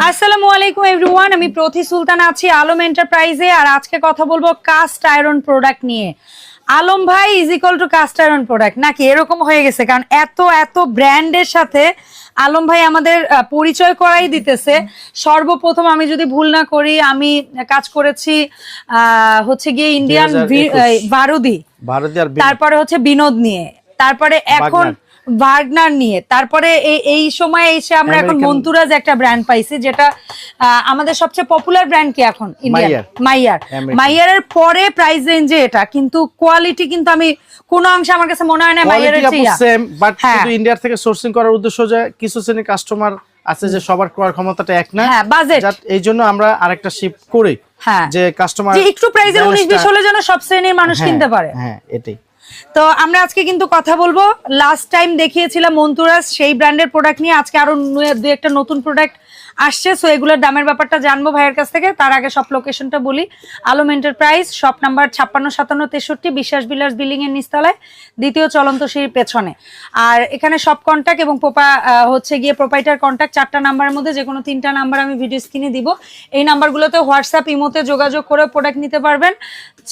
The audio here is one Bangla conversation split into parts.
আসসালামু আলাইকুম এভরিওয়ান আমি প্রতি সুলতান আছি আলম এন্টারপ্রাইজে আর আজকে কথা বলব কাস্ট আয়রন প্রোডাক্ট নিয়ে। আলম ভাই is equal to cast iron product নাকি এরকম হয়ে গেছে? কারণ এত এত ব্র্যান্ডের সাথে আলম ভাই আমাদের পরিচয় করাই দিতেছে। সর্বপ্রথম আমি যদি ভুল না করি আমি কাজ করেছি আহ, হচ্ছে গিয়ে ইন্ডিয়ান 2021 বারুদি তারপরে হচ্ছে বিনোদ নিয়ে। তারপরে এখন ভার্গনার নিয়ে। তারপরে এই সময় এসে আমরা এখন মন্তুরাজ একটা ব্র্যান্ড পাইছি যেটা আমাদের সবচেয়ে পপুলার ব্র্যান্ড কি এখন? ইন্ডিয়ান মাইয়ার। মাইয়ার। মাইয়ারের পরে প্রাইস রেঞ্জে এটা কিন্তু কোয়ালিটি কিন্তু আমি কোন অংশে আমার কাছে মনে হয় না মাইয়ারের সেম বাট হ্যাঁ। শুধু ইন্ডিয়ার থেকে সোর্সিং করার উদ্দেশ্য যে কিছু শ্রেণির কাস্টমার আছে যে সবার ক্রয় ক্ষমতাটা এক না হ্যাঁ, budget। যাত এই জন্য আমরা আরেকটা শিফট করি হ্যাঁ। যে কাস্টমার একটু প্রাইসের উনিশ বিশ হলে যেন সব শ্রেণির মানুষ কিনতে পারে। হ্যাঁ এটাই। তো আমরা আজকে কিন্তু কথা বলব। লাস্ট টাইম দেখিয়েছিলাম মন্তুরাজ সেই ব্র্যান্ডের প্রোডাক্ট নিয়ে। আজকে আরও দু একটা নতুন প্রোডাক্ট আসছে। সো এগুলোর দামের ব্যাপারটা জানব ভাইয়ের কাছ থেকে। তার আগে সব লোকেশনটা বলি। আলম এন্টারপ্রাইজ শপ নাম্বার ছাপ্পান্ন সাতান্ন তেষট্টি বিশ্বাস বিলাস বিল্ডিং এর নিচতলায়। দ্বিতীয় চলন্ত সিঁড়ির পেছনে। আর এখানে সব কন্ট্যাক্ট এবং পোপা হচ্ছে গিয়ে প্রোপাইটার কন্ট্যাক্ট চারটা নাম্বারের মধ্যে যে কোনো তিনটা নাম্বার আমি ভিডিও স্ক্রিনে দিব। এই নাম্বারগুলোতে হোয়াটসঅ্যাপ ইমোতে যোগাযোগ করে প্রোডাক্ট নিতে পারবেন।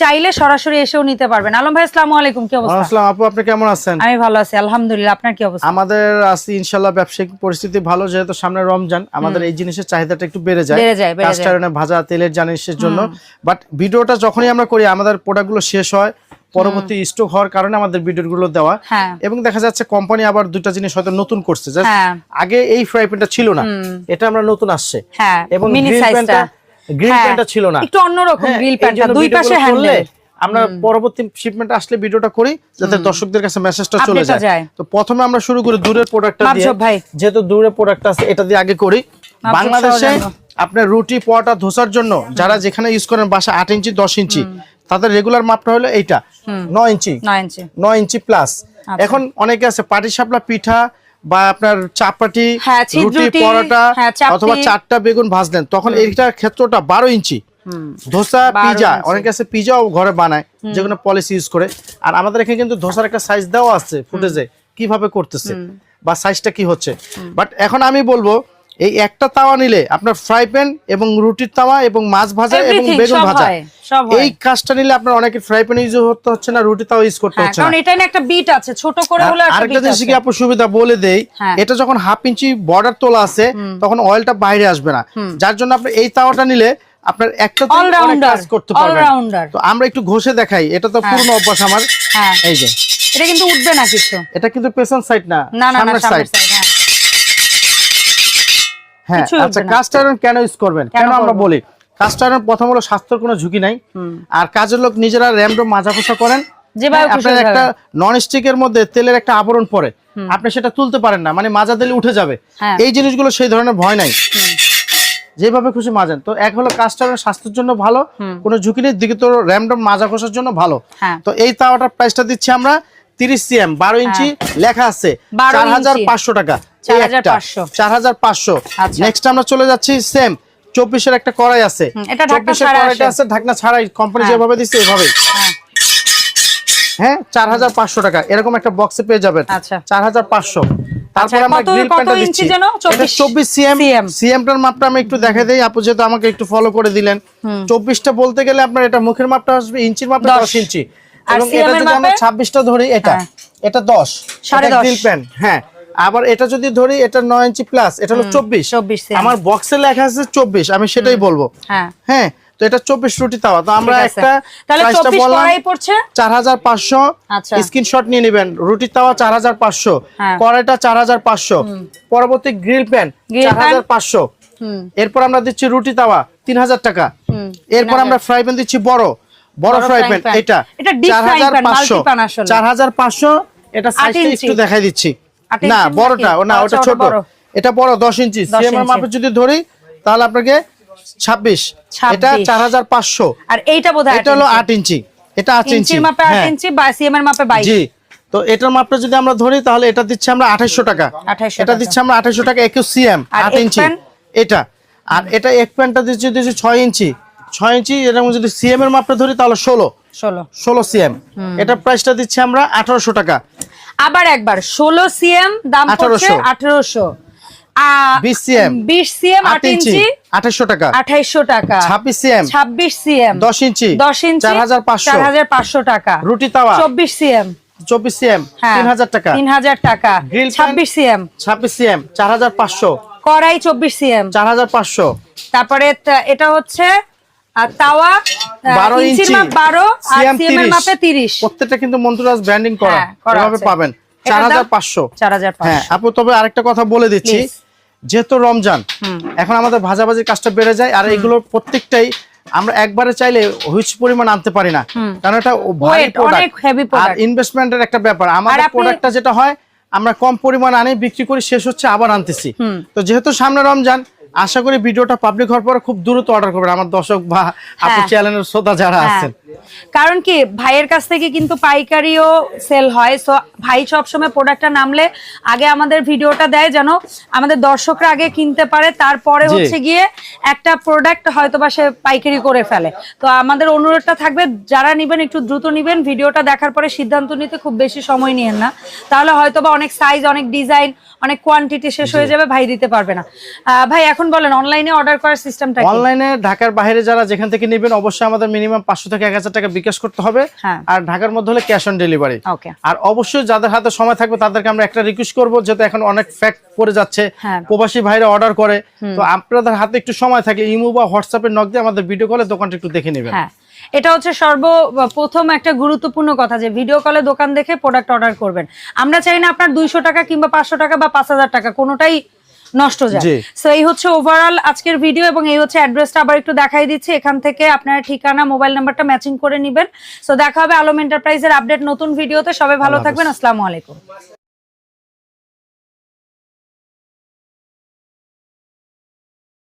চাইলে সরাসরি এসেও নিতে পারবেন। আলম ভাই আসসালামু আলাইকুম। কি অবস্থা? আসসালাম আপু আপনি কেমন আছেন? আমি ভালো আছি আলহামদুলিল্লাহ। আপনার কি অবস্থা? আমাদের আছি ইনশাল্লাহ ব্যবসায়িক পরিস্থিতি ভালো যেহেতু সামনে রমজান আমাদের এই জিনিসের চাহিদাটা একটু বেড়ে যায়। যায়। কাস্টারনে ভাজা তেলের জিনিসের জন্য। বাট ভিডিওটা যখনই আমরা করি আমাদের প্রোডাক্টগুলো শেষ হয় পরবর্তী স্টক হওয়ার কারণে আমাদের ভিডিওগুলো দেওয়া। হ্যাঁ। এবং দেখা যাচ্ছে কোম্পানি আবার দুটা জিনিস হয়তো নতুন করছে। হ্যাঁ। আগে এই ফ্রাই প্যানটা ছিল না। এটা আমরা নতুন আসছে। হ্যাঁ এবং গ্রিল প্যানটা গ্রিল প্যানটা ছিল না। একটু অন্যরকম গ্রিল প্যানটা দুই পাশে হ্যান্ডেল আমরা পরবর্তী শিপমেন্ট আসলে ভিডিওটা করি যাতে দর্শকদের কাছে মেসেজটা চলে যায়। তো প্রথমে আমরা শুরু করি দূরের প্রোডাক্টটা দিয়ে। যেহেতু দূরের প্রোডাক্ট আছে এটা দিয়ে আগে করি। বাংলাদেশে আপনার রুটি পরোটা ধোসার জন্য যারা যেখানে ইউজ করেন বাসা আট ইঞ্চি দশ ইঞ্চি তাদের রেগুলার মাপটা হলো এইটা নয় ইঞ্চি। নয় ইঞ্চি। প্লাস আচ্ছা। এখন অনেকে আছে পাটি সাপলা পিঠা বা আপনার চাপাটি হ্যাঁ, রুটি পরোটা হ্যাঁ, অথবা চারটা বেগুন ভাজলেন তখন এইটার ক্ষেত্রটা বারো ইঞ্চি। ধোসা পিজা। অনেকে আছে পিজাও ঘরে বানায় যেগুলো পলিসি ইউজ করে। আর আমাদের এখানে কিন্তু ধোসার একটা সাইজ দেওয়া আছে ফুটেজে কীভাবে করতেছে বা সাইজটা কি হচ্ছে। বাট এখন আমি বলব এই একটা তাওয়া নিলে আপনার ফ্রাই প্যান এবং রুটির তাওয়া এবং মাছ ভাজা এবং বেগুন ভাজা। হয়, হয়। এই কাজটা নিলে আপনার অনেকে ফ্রাই প্যান ইউজ করতে হচ্ছে না রুটি তাওয়া ইউজ করতে হ্যাঁ হচ্ছে না। এটা একটা বিট আছে ছোট করে হলে আরেকটা জিনিস কি আপু সুবিধা বলে দেই হ্যাঁ। এটা যখন হাফ ইঞ্চি বর্ডার তোলা আছে তখন অয়েলটা বাইরে আসবে না। যার জন্য আপনি এই তাওয়াটা নিলে আপনার একটা কাজ করতে পারবেন। তো আমরা একটু ঘষে দেখাই এটা তো পুরনো অভ্যাস আমার। হ্যাঁ। এই যে। এটা কিন্তু উঠবে না কিছু। এটা কিন্তু পেছন সাইড না সামনের সাইড হ্যাঁ। আচ্ছা কাস্ট আয়রন কেন ইউজ করবেন? কেন আমরা বলি? কাস্ট আয়রন প্রথম হলো স্বাস্থ্যের কোনো ঝুঁকি নাই। আর কাজের লোক নিজেরা র্যামডো মাজা পোষা করেন। হ্যাঁ, আপনার একটা। নন স্টিকের মধ্যে তেলের একটা আবরণ পড়ে। আপনি সেটা তুলতে পারেন না মানে মাজা দিলে উঠে যাবে। হ্যাঁ। এই জিনিসগুলো সেই ধরনের ভয় নাই। যেভাবে খুশি মাজেন। তো এক হলো কাস্ট আয়রন স্বাস্থ্যের জন্য ভালো কোনো ঝুঁকি নেই। দিকে তো র্যামডম মাজা কষার জন্য ভালো। হ্যাঁ। তো এই তাওয়াটার প্রাইসটা দিচ্ছি আমরা তিরিশ সিএম বারো ইঞ্চি লেখা আছে 12 চার হাজার পাঁচশো টাকা। এই 4,500 চার হাজার পাঁচশো আচ্ছা। নেক্সট আমরা চলে যাচ্ছি সেম চব্বিশের একটা কড়াই আছে। চব্বিশের কড়াইটা আছে ঢাকনা ছাড়াই কোম্পানি হ্যাঁ। যেভাবে দিচ্ছে এভাবেই। হ্যাঁ। হ্যাঁ চার হাজার পাঁচশো টাকা এরকম একটা বক্সে পেয়ে যাবেন। আচ্ছা। চার হাজার পাঁচশো তারপর আচ্ছা, আমরা কত- গ্রিল কত প্যানটা ইঞ্চি দিচ্ছি। যেন? 24 সিএম। সিএমটার মাপটা আমি একটু দেখে দিই আপু যেহেতু আমাকে একটু ফলো করে দিলেন। চব্বিশটা বলতে গেলে আপনার এটা মুখের মাপটা আসবে ইঞ্চির মাপটা দশ। দশ ইঞ্চি। আর এটা এর মাপে? ছাব্বিশটা ধরি এটা। হ্যাঁ। এটা দশ। সাড়ে এটা দশ। গ্রিল প্যান হ্যাঁ। আবার এটা যদি ধরি এটা নয় ইঞ্চি প্লাস এটা হলো চব্বিশ। 24 আমার বক্সে লেখা আছে চব্বিশ আমি সেটাই বলব। হ্যাঁ। হ্যাঁ তো এটা চব্বিশ রুটি তাওয়া। তো আমরা একটা তাহলে 24 কড়াই পড়ছে? চার হাজার পাঁচশো। আচ্ছা। স্ক্রিনশট নিয়ে নেবেন। রুটির তাওয়া চার হাজার পাঁচশো। হ্যাঁ। কড়াইটা চার হাজার পাঁচশো। পরবর্তী গ্রিল প্যান Grill চার হাজার pan? পাঁচশো। হুম। এরপর আমরা দিচ্ছি রুটি তাওয়া তিন হাজার টাকা। হুম, এরপর আমরা ফ্রাই প্যান দিচ্ছি বড়। বড় ফ্রাই প্যান এটা এটা deep চার frying হাজার pan, পাঁচশো multi pan আসলে। চার হাজার পাঁচশো এটা সাইজটা একটু দেখাই দিচ্ছি। না বড়টা না আচ্ছা, ওটা ছোট। এটা বড় দশ ইঞ্চি 10 সিএম এর মাপে যদি ধরি তাহলে আপনাকে ছাব্বিশ। 26 এটা চার হাজার পাঁচশো। আর এইটা বোধহয় এটা হলো আট ইঞ্চি এটা আট ইঞ্চি ইঞ্চির মাপে আট হ্যাঁ। ইঞ্চি বা সিএম এর মাপে বাইশ। জি। তো এটার মাপটা যদি আমরা ধরি তাহলে এটা দিচ্ছি আমরা আঠাইশো টাকা। 2800 এটা। দিচ্ছি আমরা আঠাইশো টাকা একুশ সিএম আর আট ইঞ্চি এটা। আর এটা এক প্যান্টটা দিচ্ছি দিচ্ছি ছয় ইঞ্চি ছয় ইঞ্চি এরকম যদি সিএম এর মাপটা ধরি তাহলে ষোলো। ষোলো। ষোলো সিএম এটা প্রাইসটা দিচ্ছি আমরা আঠারোশো টাকা। আবার একবার ষোলো সিএম দাম পড়ছে 1800 আঠারোশো। বিশ সিএম বিশ সিএম আট আট ইঞ্চি। ইঞ্চি। আঠাশশো টাকা। আঠাইশশো টাকা। ছাব্বিশ সিএম ছাব্বিশ সিএম দশ ইঞ্চি। দশ ইঞ্চি। চার হাজার পাঁচশো। চার হাজার পাঁচশো টাকা। রুটি তাওয়া। চব্বিশ সিএম চব্বিশ সিএম হ্যাঁ। তিন হাজার টাকা। তিন হাজার টাকা। Grill pan- ছাব্বিশ সিএম ছাব্বিশ সিএম চার হাজার পাঁচশো। কড়াই চব্বিশ সিএম চার হাজার পাঁচশো। তারপরে তা- এটা হচ্ছে আহ, তাওয়া আহ, বারো ইঞ্চির ইঞ্চি মাপ বারো আর সিএম এর মাপে তিরিশ। প্রত্যেকটা কিন্তু ব্র্যান্ডিং করা। হ্যাঁ, এভাবে পাবেন। এটার চার দাম? হাজার পাঁচশো। চার হাজার হ্যাঁ আপু তবে আরেকটা কথা বলে দিচ্ছি। যেহেতু রমজান এখন আমাদের ভাজাভাজির কাজটা বেড়ে যায় আর এগুলো প্রত্যেকটাই আমরা একবারে চাইলে হুইচ পরিমাণ আনতে পারি না। কারণ এটা ভারী heavy আর ইনভেস্টমেন্টের একটা ব্যাপার। আমাদের প্রোডাক্টটা যেটা হয় আমরা কম পরিমাণ আনি বিক্রি করি শেষ হচ্ছে আবার আনতেছি। তো যেহেতু সামনে রমজান আশা করি ভিডিওটা পাবলিক হওয়ার পর খুব দ্রুত অর্ডার করবেন আমার দর্শক বা আপনার হ্যাঁ। চ্যানেলের শ্রোতা যারা হ্যাঁ। আছেন কারণ কি ভাইয়ের কাছ থেকে কিন্তু পাইকারিও সেল হয় সো ভাই সবসময় প্রোডাক্টটা নামলে আগে আমাদের ভিডিওটা দেয় যেন আমাদের দর্শকরা আগে কিনতে পারে তারপরে হচ্ছে গিয়ে একটা প্রোডাক্ট হয়তোবা সে পাইকারি করে ফেলে। তো আমাদের অনুরোধটা থাকবে যারা নিবেন একটু দ্রুত নিবেন ভিডিওটা দেখার পরে সিদ্ধান্ত নিতে খুব বেশি সময় নিয়েন না। তাহলে হয়তোবা অনেক সাইজ অনেক ডিজাইন অনেক কোয়ান্টিটি শেষ হয়ে যাবে ভাই দিতে পারবে না। আহ, ভাই এখন বলেন অনলাইনে অর্ডার করার সিস্টেমটা অনলাইনে ঢাকার বাইরে যারা যেখান থেকে নেবেন অবশ্যই আমাদের মিনিমাম পাঁচশো থেকে এক হাজার টাকা বিকাশ করতে হবে হ্যাঁ। আর ঢাকার মধ্যে হলে ক্যাশ অন ডেলিভারি আর অবশ্যই যাদের হাতে সময় থাকবে তাদেরকে আমরা একটা রিকোয়েস্ট করব যেহেতু এখন অনেক ফ্যাক্ট পড়ে যাচ্ছে হ্যাঁ। প্রবাসী ভাইরা অর্ডার করে। তো আপনাদের হাতে একটু সময় থাকলে ইমো বা হোয়াটসঅ্যাপে নক দিয়ে আমাদের ভিডিও কলে দোকানটা একটু দেখে নেবেন। হ্যাঁ। এটা হচ্ছে সর্ব প্রথম একটা গুরুত্বপূর্ণ কথা যে ভিডিও কলে দোকান দেখে প্রোডাক্ট অর্ডার করবেন। আমরা চাই না আপনার দুইশো টাকা কিংবা পাঁচশো টাকা বা পাঁচ হাজার টাকা কোনোটাই নষ্ট যায়। সো এই হচ্ছে ওভারঅল আজকের ভিডিও এবং এই হচ্ছে অ্যাড্রেসটা আবার একটু দেখাই দিচ্ছি। এখান থেকে আপনার ঠিকানা মোবাইল নাম্বারটা ম্যাচিং করে নেবেন। সো দেখা হবে আলম এন্টারপ্রাইজের আপডেট নতুন ভিডিওতে সবাই ভালো থাকবেন। আসসালামু আলাইকুম।